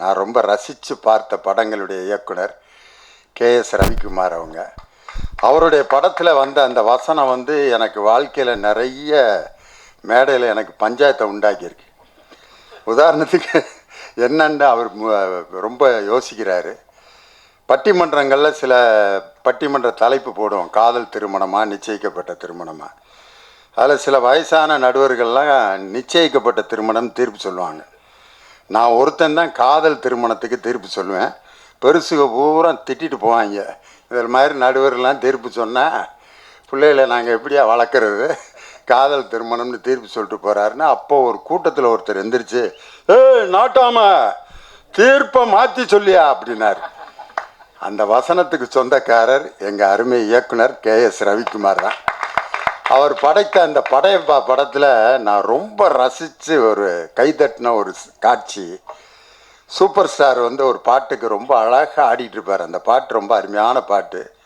நான் ரொம்ப ரசித்து பார்த்த படங்களுடைய இயக்குனர் கே எஸ் ரவிக்குமார் அவங்க. அவருடைய படத்தில் வந்த அந்த வசனம் வந்து எனக்கு வாழ்க்கையில் நிறைய மேடையில் எனக்கு பஞ்சாயத்தை உண்டாக்கியிருக்கு. உதாரணத்துக்கு என்னன்னு அவர் ரொம்ப யோசிக்கிறாரு. பட்டிமன்றங்களில் சில பட்டிமன்ற தலைப்பு போடுவோம். காதல் திருமணமாக நிச்சயிக்கப்பட்ட திருமணமாக அதில் சில வயசான நடுவர்கள்லாம் நிச்சயிக்கப்பட்ட திருமணம் தீர்ப்பு சொல்லுவாங்க. நான் ஒருத்தன் தான் காதல் திருமணத்துக்கு தீர்ப்பு சொல்லுவேன். பெருசுக பூரா திட்டிட்டு போவாங்க. இதில் மாதிரி நடுவர்லாம் தீர்ப்பு சொன்னால் பிள்ளைகளை நாங்கள் எப்படியா வளர்க்குறது? காதல் திருமணம்னு தீர்ப்பு சொல்லிட்டு போகிறாருன்னு அப்போ ஒரு கூட்டத்தில் ஒருத்தர் எந்திரிச்சு ஏய் நாட்டாம தீர்ப்பை மாற்றி சொல்லியா? அப்படின்னாரு. அந்த வசனத்துக்கு சொந்தக்காரர் எங்கள் அருமை இயக்குனர் கே எஸ் ரவிக்குமார் தான். அவர் படைத்த அந்த படையப்பா படத்தில் நான் ரொம்ப ரசித்து ஒரு கைதட்டின ஒரு ஸ்- காட்சி. சூப்பர் ஸ்டார் வந்து ஒரு பாட்டுக்கு ரொம்ப அழகாக ஆடிட்டு இருப்பார். அந்த பாட்டு ரொம்ப அருமையான பாட்டு.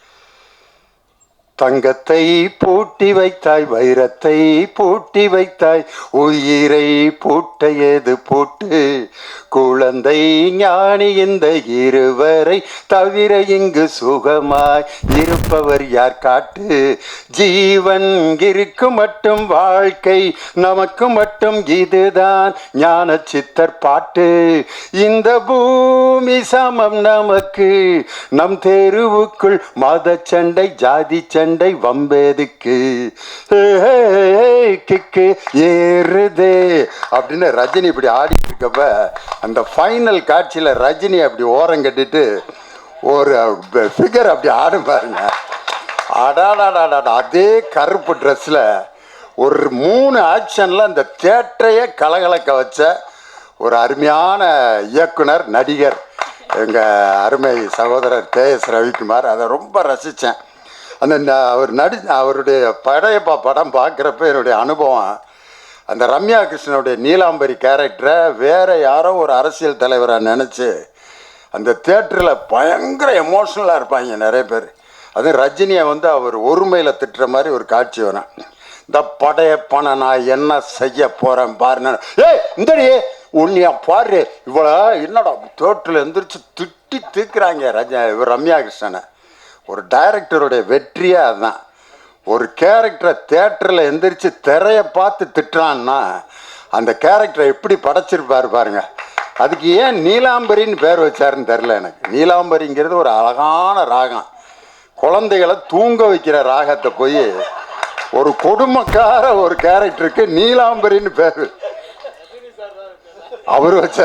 தங்கத்தை பூட்டி வைத்தாய் வைரத்தை பூட்டி வைத்தாய் உயிரை பூட்ட ஏது பூட்டு? குழந்தை ஞானி இந்த இருவரை தவிர இங்கு சுகமாய் இருப்பவர் யார் காட்டு? ஜீவன் இருக்கு மட்டும் வாழ்க்கை நமக்கு மட்டும் இதுதான் ஞான சித்தர் பாட்டு. இந்த பூமி சமம் நமக்கு நம் தெருவுக்குள் மத சண்டை ஜாதி சண்டை வம்பேதுக்கு. கிக்கு ஏறுதே. அப்படின்னு ரஜினி இப்படி ஆடிட்டு இருக்கப்ப அந்த ஃபைனல் காட்சியில் ரஜினி அப்படி ஓரம் கட்டிட்டு ஒரு ஃபிகர் அப்படி ஆடும் பாருங்க. அடாடாடாடா அதே கருப்பு ட்ரெஸ்ஸில் ஒரு மூணு ஆக்ஷனில் அந்த தேட்டரையே கலகலக்க வச்ச ஒரு அருமையான இயக்குனர் நடிகர் எங்கள் அருமை சகோதரர் கே எஸ் ரவிக்குமார். அதை ரொம்ப ரசித்தேன் அந்த ந- அவர் நடி அவருடைய படையப்பா படம் பார்க்குறப்ப என்னுடைய அனுபவம் அந்த ரம்யா கிருஷ்ணனுடைய நீலாம்பரி கேரக்டரை வேறு யாரோ ஒரு அரசியல் தலைவராக நினச்சி அந்த தேட்டரில் பயங்கர எமோஷ்னலாக இருப்பாங்க நிறைய பேர். அதுவும் ரஜினியை வந்து அவர் ஒருமையில் திட்டுற மாதிரி ஒரு காட்சி வரும். இந்த படையப்பனை நான் என்ன செய்ய போகிறேன் பாருன்னு ஏய் இந்தடி உன்னையா பாரு இவ்வளோ என்னடா தோட்டில் எந்திரிச்சு திட்டி தீக்குறாங்க ரஜ ரம்யா கிருஷ்ணனை. ஒரு டைரக்டருடைய வெற்றியே அதுதான். ஒரு கேரக்டரை தேட்டரில் எந்திரிச்சு திரையை பார்த்து திட்டுறான்னா அந்த கேரக்டரை எப்படி படைச்சிருப்பாரு பாருங்க. அதுக்கு ஏன் நீலாம்பரின்னு பேர் வச்சாருன்னு தெரில எனக்கு. நீலாம்பரிங்கிறது ஒரு அழகான ராகம். குழந்தைகளை தூங்க வைக்கிற ராகத்தை போய் ஒரு கொடுமைக்கார ஒரு கேரக்டருக்கு நீலாம்பரின்னு பேர். அவர் வச்ச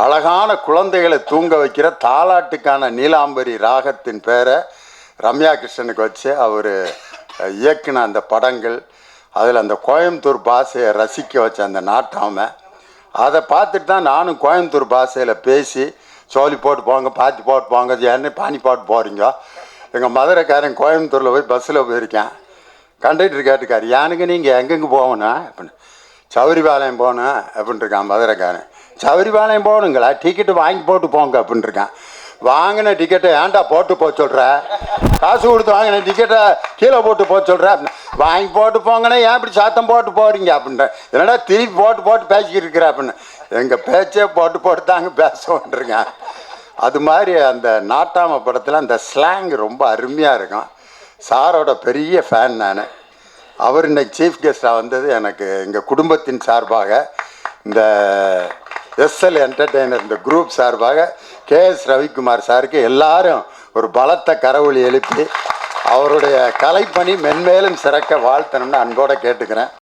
அழகான குழந்தைகளை தூங்க வைக்கிற தாலாட்டுக்கான நீலாம்பரி ராகத்தின் பேரை ரம்யா கிருஷ்ணனுக்கு வச்சு அவர் இயக்குன அந்த படங்கள் அதில் அந்த கோயம்புத்தூர் பாஷையை ரசிக்க வச்ச அந்த நாட்டாமை அதை பார்த்துட்டு தான் நானும் கோயம்புத்தூர் பாஷையில் பேசி சோழி போட்டு போங்க பாத்தி போட்டு போங்க ஏன்னு பானி போட்டு போகிறீங்க எங்கள் மதுரைக்காரன் கோயம்புத்தூரில் போய் பஸ்ஸில் போயிருக்கேன். கண்டக்டர் கேட்டுக்கார் எனக்கு நீங்கள் எங்கெங்கே போகணும்? அப்படின்னு சௌரிபாளையம் போகணும் அப்படின்னு இருக்கான் மதுரைக்காரன். சபரிபாளையம் போகணுங்களா? டிக்கெட்டு வாங்கி போட்டு போங்க அப்படின்னு வாங்கின டிக்கெட்டை ஏன்டா போட்டு போக சொல்கிற காசு கொடுத்து வாங்கின டிக்கெட்டை கீழே போட்டு போக சொல்கிற வாங்கி போட்டு போங்கண்ணே ஏன் இப்படி சாத்தம் போட்டு போகிறீங்க அப்படின்ட்டு என்னடா திருப்பி போட்டு போட்டு பேசிக்கிட்டு இருக்கிற அப்படின்னு. எங்கள் பேச்சே போட்டு போட்டு தாங்க பேசுவோன்றிருக்கேன் அது மாதிரி அந்த நாட்டாம படத்தில் அந்த ஸ்லாங் ரொம்ப அருமையாக இருக்கும். சாரோட பெரிய ஃபேன் நான். அவர் இன்னைக்கு சீஃப் கெஸ்டாக வந்தது எனக்கு எங்கள் குடும்பத்தின் சார்பாக. இந்த எஸ்எல் என்டர்டெய்னர் இந்த குரூப் சார்பாக கே எஸ் ரவிக்குமார் சாருக்கு எல்லாரும் ஒரு பலத்த கரவொலி எழுப்பி அவருடைய கலைப்பணி மென்மேலும் சிறக்க வாழ்த்தணும்னு அன்போடு கேட்டுக்கிறேன்.